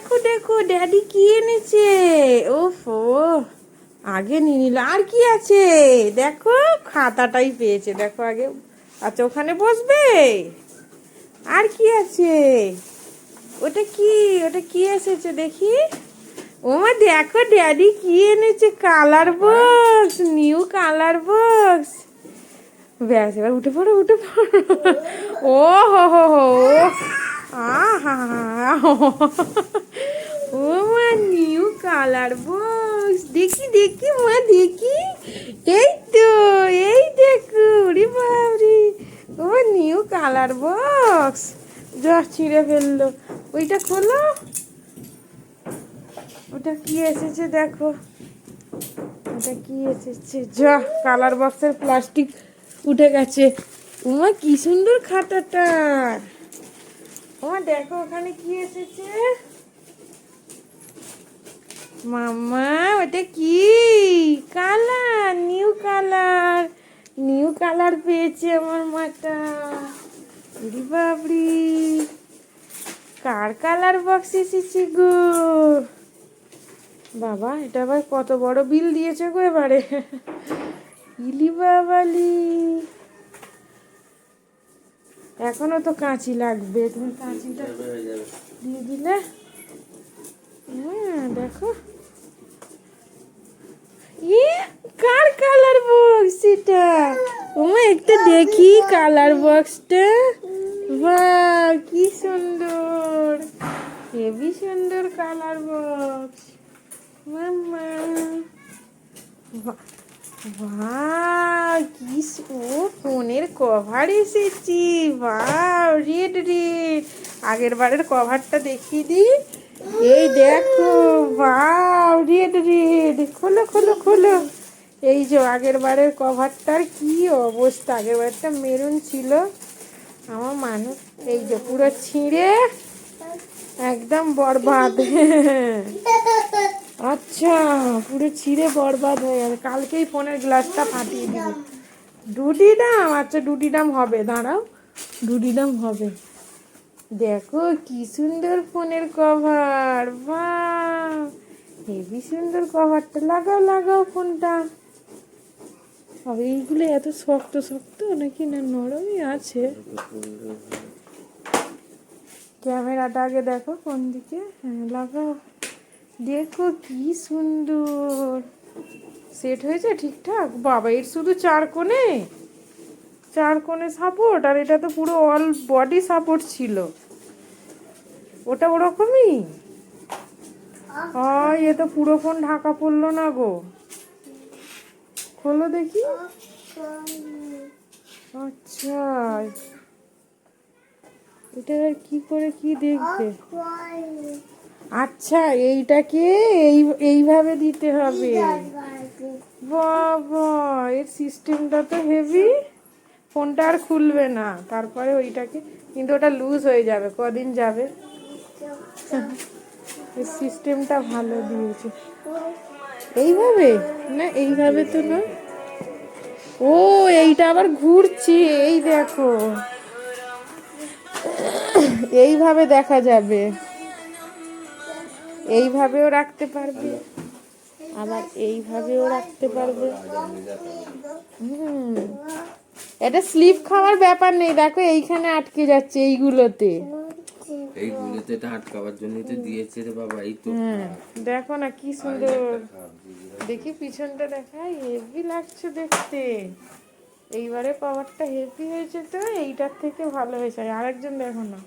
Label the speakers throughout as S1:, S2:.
S1: দেখো দেখো ড্যাডি কি এনেছে? ওফো আগে নিয়ে নিল। আর কি আছে? দেখো, খাতাটাই পেয়েছে। দেখো আগে। আচ্ছা ওখানে বসবে? আর কি আছে? ওটা কি? ওটা কি এসেছে দেখি? ওমা দেখো ড্যাডি কি এনেছে? Colour box new colour box ব্যাস, এবার উঠে পড়ো উঠে পড়ো। ও হো হো হো আহা ও মা নিউ কালার বক্স দেখি দেখি মা, দেখি। এই তো, এই দেখো রে বাবরি ও নিউ কালার বক্স যা ছিঁড়ে ফেলল। ওইটা খোলো। ওটা কি এসেছে দেখো। ওটা কি এসেছে? যা কালার বক্সের প্লাস্টিক উঠে গেছে। উমা কি সুন্দর খাতাটা। উমা দেখো ওখানে কি এসেছে। মামা ওটা কি? Colour new colour. New colour পেয়েছে আমার মাটা। বাবরি কার কালার বক্স এসেছে গো? বাবা এটা আবার কত বড় বিল দিয়েছে গো এবারে। ইলি বাবালি। এখনও তো কাঁচি লাগবে। তুমি কাঁচিটা দিয়ে দিলে? হ্যাঁ দেখো ই কার কালার বক্স এটা ওমা একটু দেখি কালার বক্সটা বাহ কি সুন্দর। হেভি সুন্দর কালার বক্স মামা বাহ কি ও, ফোনের কভার এসেছি। বাহ রেড রেড আগের বারের কভারটা দেখিয়ে দিই। এই দেখো বাহ রেড রেড খোলো খোলো খোলো। এই যে আগের বারের কভারটার কি অবস্থা? আগের বারটা মেরুন ছিল। আমার মানুষ, এই যে পুরো ছিঁড়ে একদম বরবাদ। আচ্ছা পুরো ছিঁড়ে বরবাদ হয়ে গেছে। কালকেই ফোনের গ্লাসটা ফাটিয়ে দিব। ডুডি দাম আচ্ছা ডুডি দাম হবে, দাঁড়াও। ডুডি দাম হবে। দেখো কি সুন্দর ফোনের কভার বাহ! হেভি সুন্দর কভারটা লাগাও লাগাও ফোনটা। এইগুলো এত শক্ত শক্ত নাকি না নরমই আছে? ক্যামেরাটা আগে দেখো কোন দিকে? হ্যাঁ লাগাও। দেখো কি সুন্দর। সেট হয়েছে ঠিকঠাক? বাবা এর শুধু চার কোণে? চার কোণে সাপোর্ট আর এটা তো পুরো অল বডি সাপোর্ট ছিল। ওটা ওরকমই? হয় এ তো পুরো ফোন ঢাকা পড়ল না গো। খোলো দেখি। আচ্ছা। এটা এবার কি করে কি দেখবে? আচ্ছা এইটাকে এই, এইভাবে দিতে হবে। বাবা, এর সিস্টেমটা তো হেভি ফোনটা আর খুলবে না। তারপরে ওইটাকে, কিন্তু ওটা লুজ হয়ে যাবে, কদিন যাবে? সিস্টেমটা ভালো দিয়েছে। এইভাবে? না, এইভাবে তো না। ও, এইটা আবার ঘুরছে, এই দেখো। এইভাবে দেখা যাবে। এইভাবেও রাখতে পারবে। আবার এইভাবেও রাখতে পারবে। হুম। এটা স্লিপ খাওয়ার ব্যাপার নেই। দেখো, এইখানে আটকে যাচ্ছে এইগুলোতে।
S2: এইগুলোতে এটা আটকাবার জন্য তো দিয়েছে রে বাবা এই তো
S1: দেখো না কি সুন্দর। দেখি পিছনটা দেখাই হেভি লাগছে দেখতে। এইবারে পাওয়ারটা হেভি হয়েছে তো এইটার থেকে ভালো হয়েছে। আরেকজন দেখো না।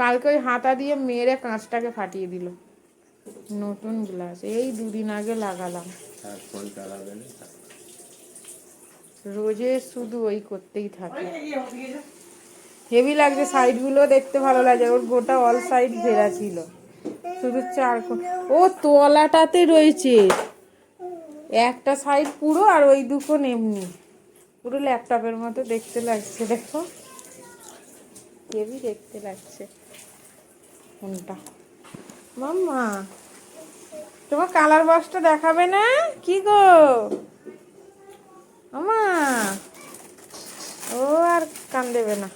S1: কালকে ওই হাতা দিয়ে মেরে কাঁচটাকে ফাটিয়ে দিল। নতুন গ্লাস এই দুদিন আগে লাগালাম। রোজে শুধু ওই করতেই থাকে। হেভি লাগছে সাইডগুলো দেখতে ভালো লাগে ওর গোটা অল সাইড ঘেরা ছিল। শুধু চার ও তলাটাতে রয়েছে। একটা সাইড পুরো আর ওই দুকোণ এমনি। পুরো ল্যাপটপের মতো দেখতে লাগছে, দেখো। হেভি দেখতে লাগছে। কোনটা? মাম্মা, তোমার কালার বক্সটা দেখাবে না? কি গো? আমা ও আর কান দেবে না।